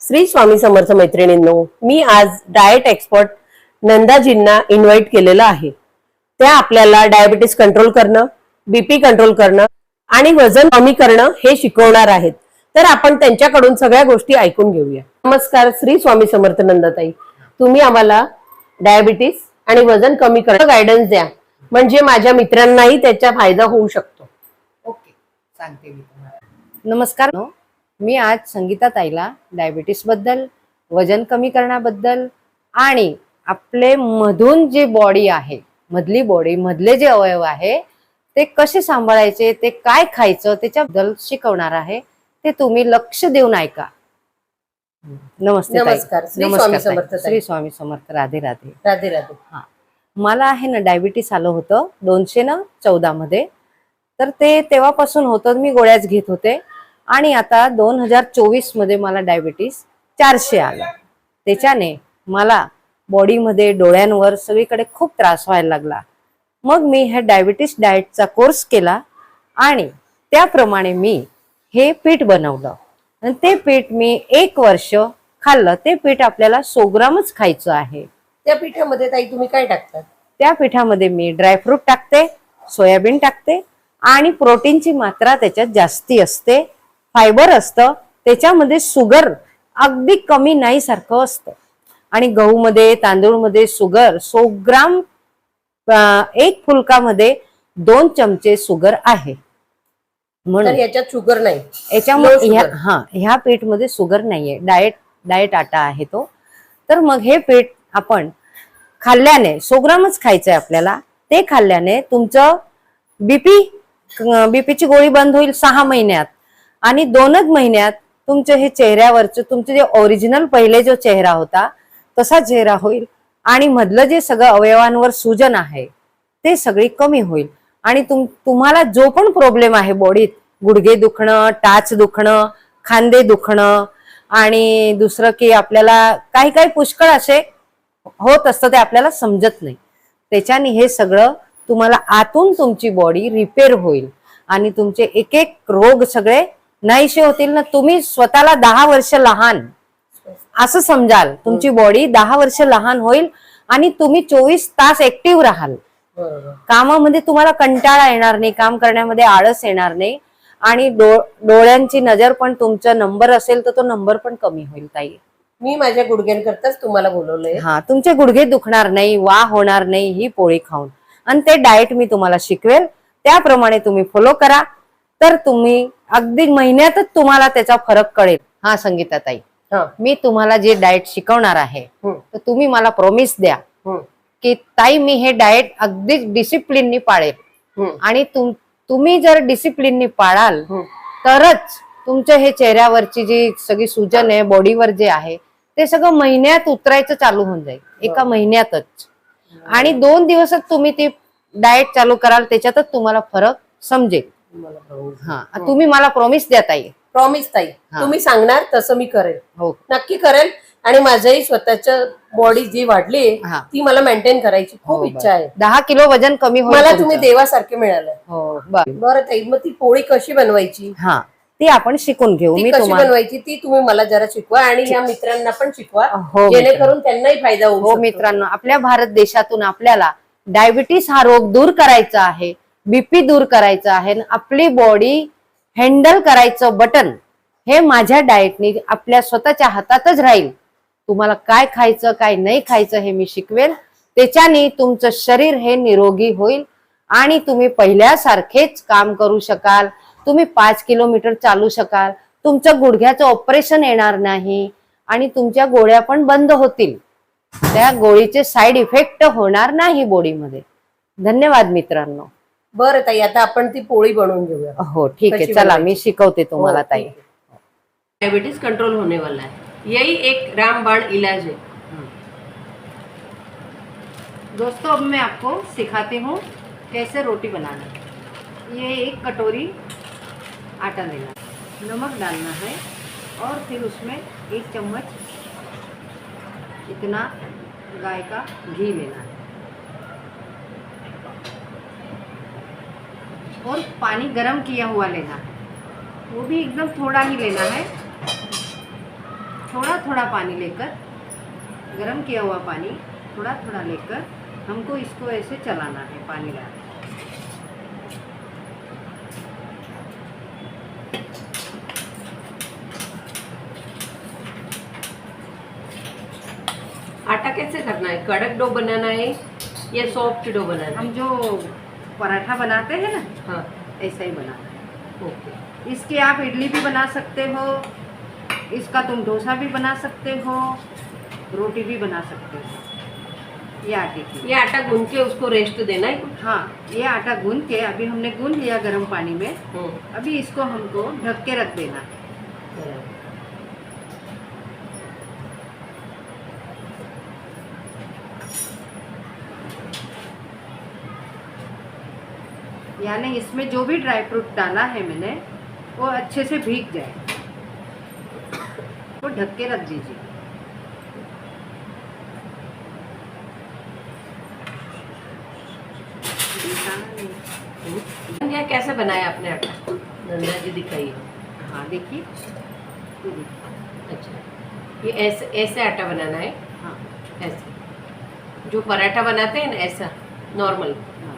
श्री स्वामी समर्थ मैत्रिणींनो मी आज diet expert नंदाजींना invite केलेलं आहे. त्या आपल्याला डायबिटीस कंट्रोल करणं बीपी कंट्रोल करणं आणि वजन कमी करणं हे शिकवणार आहेत. तर आपण त्यांच्याकडून सगळ्या गोष्टी ऐकून घेऊया. नमस्कार श्री स्वामी समर्थ नंदाताई. तुम्ही आम्हाला डायबिटीस आणि वजन कमी करणं गायडन्स द्या. म्हणजे माझ्या मित्रांनाही त्याचा फायदा होऊ शकतो. ओके सांगते मी तुम्हाला. नमस्कार. मी आज संगीता ताईला डायबिटीसबद्दल वजन कमी करण्याबद्दल आणि आपले मधून जी बॉडी आहे मधली बॉडी मधले जे अवयव आहे ते कसे सांभाळायचे ते काय खायचं त्याच्याबद्दल शिकवणार आहे ते तुम्ही लक्ष देऊन ऐका नमस्ते. नमस्कार. श्री नमस्कार स्वामी. समर्थ ताई. श्री स्वामी समर्थ राधे राधे राधे राधे मला आहे ना डायबिटीस आलं होतं दोनशे ना चौदा मध्ये तर ते तेव्हापासून होतं मी गोळ्याच घेत होते आणि आता दोन हजार चोवीसमध्ये मला डायबिटीस चारशे आलं. त्याच्याने मला बॉडीमध्ये डोळ्यांवर सगळीकडे खूप त्रास व्हायला लागला. मग मी ह्या डायबिटीस डाएटचा कोर्स केला आणि त्याप्रमाणे मी हे पीठ बनवलं. आणि ते पीठ मी एक वर्ष खाल्लं. ते पीठ आपल्याला सो ग्रामच खायचं आहे. त्या पिठामध्ये ताई तुम्ही काय टाकतात? त्या पिठामध्ये मी ड्रायफ्रूट टाकते सोयाबीन टाकते आणि प्रोटीनची मात्रा त्याच्यात जास्ती असते. फायबर असतं त्याच्यामध्ये शुगर अगदी कमी नाही सारखं असतं. आणि गहूमध्ये तांदूळमध्ये शुगर सो ग्राम एक फुलकामध्ये दोन चमचे शुगर आहे. तर म्हणून याच्यात शुगर नाही. याच्यामुळे हा ह्या पीठमध्ये शुगर नाहीये. डाएट डाएट आटा आहे तो. तर मग हे पीठ आपण खाल्ल्याने सो ग्रामच खायचंय आपल्याला ते खाल्ल्याने तुमचं बीपी बीपीची गोळी बंद होईल सहा महिन्यात. आणि दोनच महिन्यात तुमचे हे चेहऱ्यावरचं तुमचे जे ओरिजिनल पहिले जो चेहरा होता तसा चेहरा होईल. आणि मधलं जे सगळं अवयवांवर सूजन आहे ते सगळी कमी होईल. आणि तुम तुम्हाला जो पण प्रॉब्लेम आहे बॉडीत गुडघे दुखणं टाच दुखणं खांदे दुखणं आणि दुसरं की आपल्याला काही काही पुष्कळ असे होत असतं ते आपल्याला समजत नाही. त्याच्याने हे सगळं तुम्हाला आतून तुमची बॉडी रिपेअर होईल. आणि तुमचे एक एक रोग सगळे नाहीसे होतील ना तुम्ही स्वतःला दहा वर्ष लहान. असं समजाल. तुमची बॉडी दहा वर्ष लहान होईल आणि तुम्ही चोवीस तास ऍक्टिव्ह राहाल. कामामध्ये तुम्हाला कंटाळा येणार नाही काम करण्यामध्ये आळस येणार नाही आणि डोळ्यांची नजर पण तुमचा नंबर असेल तर तो नंबर पण कमी होईल ताई. मी माझ्या गुडघ्यांकरताच तुम्हाला बोलवलंय. हा तुमचे गुडघे दुखणार नाही वा होणार नाही ही पोळी खाऊन. आणि ते डाएट मी तुम्हाला शिकवेल. त्याप्रमाणे तुम्ही फॉलो करा. तर तुम्ही अगदी महिन्यातच तुम्हाला त्याचा फरक कळेल. हा संगीता ताई मी तुम्हाला जे डाएट शिकवणार आहे तर तुम्ही मला प्रॉमिस द्या की ताई मी हे डाएट अगदी डिसिप्लिननी पाळेल. आणि तुम तुम्ही जर डिसिप्लिननी पाळाल. तरच तुमच्या हे चेहऱ्यावरची जी सगळी सूजन आहे बॉडीवर जे आहे ते सगळं महिन्यात उतरायचं चालू होऊन जाईल. एका महिन्यातच. आणि दोन दिवसात तुम्ही ती डाएट चालू कराल त्याच्यातच तुम्हाला फरक समजेल. हा तुम्ही मला प्रॉमिस द्या ताई. प्रॉमिस ताई. तुम्ही सांगणार तसं मी करेल हो. नक्की करेल आणि माझ्याही स्वतःच्या बॉडी जी वाढली. ती मला मेंटेन करायची खूप हो, इच्छा आहे. दहा किलो वजन कमी मला. तुम्ही देवासारखे मिळालं. हो बर. ताई मग ती पोळी कशी बनवायची? हा. ती आपण शिकून घेऊ मी कशी बनवायची ती तुम्ही मला जरा शिकवा आणि या मित्रांना पण शिकवा हो जेणेकरून त्यांनाही फायदा होऊ हो. मित्रांनो आपल्या भारत देशातून आपल्याला डायबिटीस हा रोग दूर करायचा आहे. बीपी दूर करायचं आहे आपली बॉडी हँडल करायचं बटन हे माझ्या डाएटनी आपल्या स्वतःच्या हातातच राहील. तुम्हाला काय खायचं काय नाही खायचं हे मी शिकवेल. त्याच्याने तुमचं शरीर हे निरोगी होईल आणि तुम्ही पहिल्यासारखेच काम करू शकाल. तुम्ही पाच किलोमीटर चालू शकाल. तुमचं गुडघ्याचं ऑपरेशन येणार नाही आणि तुमच्या गोळ्या पण बंद होतील. त्या गोळीचे साईड इफेक्ट होणार नाही बॉडीमध्ये धन्यवाद मित्रांनो. बरं ताई आता आपण ती पोळी बनवून घेऊया. हो ठीक आहे. कशी चला बनवायची? मी शिकवते तुम्हाला हो, ताई. ठीक। डायबिटीज कंट्रोल होने वाला है यही एक रामबाण इलाज है दोस्तों अब मैं आपको सिखाती हूँ कैसे रोटी बनाना ये एक कटोरी आटा लेना नमक डालना है और फिर उसमें एक चम्मच इतना गाय का घी लेना है। और पानी गरम किया हुआ लेना। है वो भी एकदम थोड़ा ही लेना है। थोड़ा थोड़ा पानी लेकर, गरम किया हुआ पानी थोड़ा थोड़ा लेकर हमको इसको ऐसे चलाना है पानी डाल आटा कैसे करना है? कड़क डो बनाना है या सॉफ्ट डो बनाना है? हम जो पराठा बनाते हैं ना? है। हाँ ऐसा ही बनाना है। ओके। इसके आप इडली भी बना सकते हो। इसका तुम डोसा भी बना सकते हो। रोटी भी बना सकते हो। ये आटे की। ये आटा गूंद के उसको रेस्ट देना है हाँ ये आटा गूंद के अभी हमने गूंद लिया गर्म पानी में। हम्म, अभी इसको हमको ढक के रख देना। है यानी इसमें जो भी ड्राई फ्रूट डाला है मैंने वो अच्छे से भीग जाए। तो ढक के रख दीजिए। कैसे बनाया आपने? आटा नंदा जी दिखाइए। हाँ देखिए। देखिए। अच्छा। ये ऐसे ऐसे आटा बनाना है? हाँ। ऐसे। जो पराठा बनाते हैं ना ऐसा नॉर्मल। हाँ।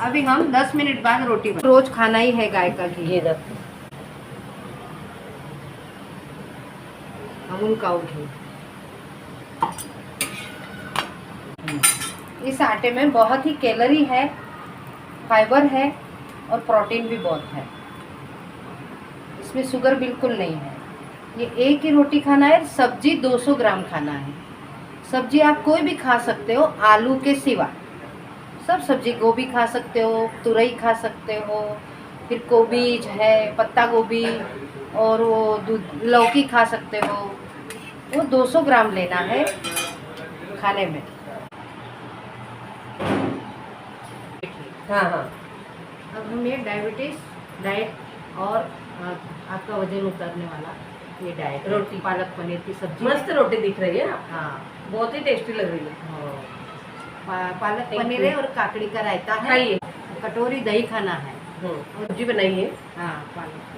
अभी हम 10 मिनट बाद रोटी बना- रोज खाना ही है गाय का घी। अमूल काऊ घी इस आटे में बहुत ही कैलोरी है फाइबर है और प्रोटीन भी बहुत है। इसमें शुगर बिल्कुल नहीं है। ये एक ही रोटी खाना है सब्ज़ी 200 ग्राम खाना है। सब्ज़ी आप कोई भी खा सकते हो आलू के सिवा। सब सब्ज़ी गोभी खा सकते हो तुरई खा सकते हो फिर गोभी है पत्ता गोभी और वो दूध लौकी खा सकते हो। वो 200 ग्राम लेना है खाने में। हाँ हाँ। अब हम ये डायबिटीज़ डाइट और आपका वज़न उतरने वाला ये डाइट रोटी। पालक पनीर की सब्ज़ी। मस्त रोटी दिख रही है। आप हाँ। बहुत ही टेस्टी लग रही है। पा- पालक पनीर. है और काकड़ी का रायता है। कटोरी दही खाना है। सब्जी बनाइए। हाँ पालक।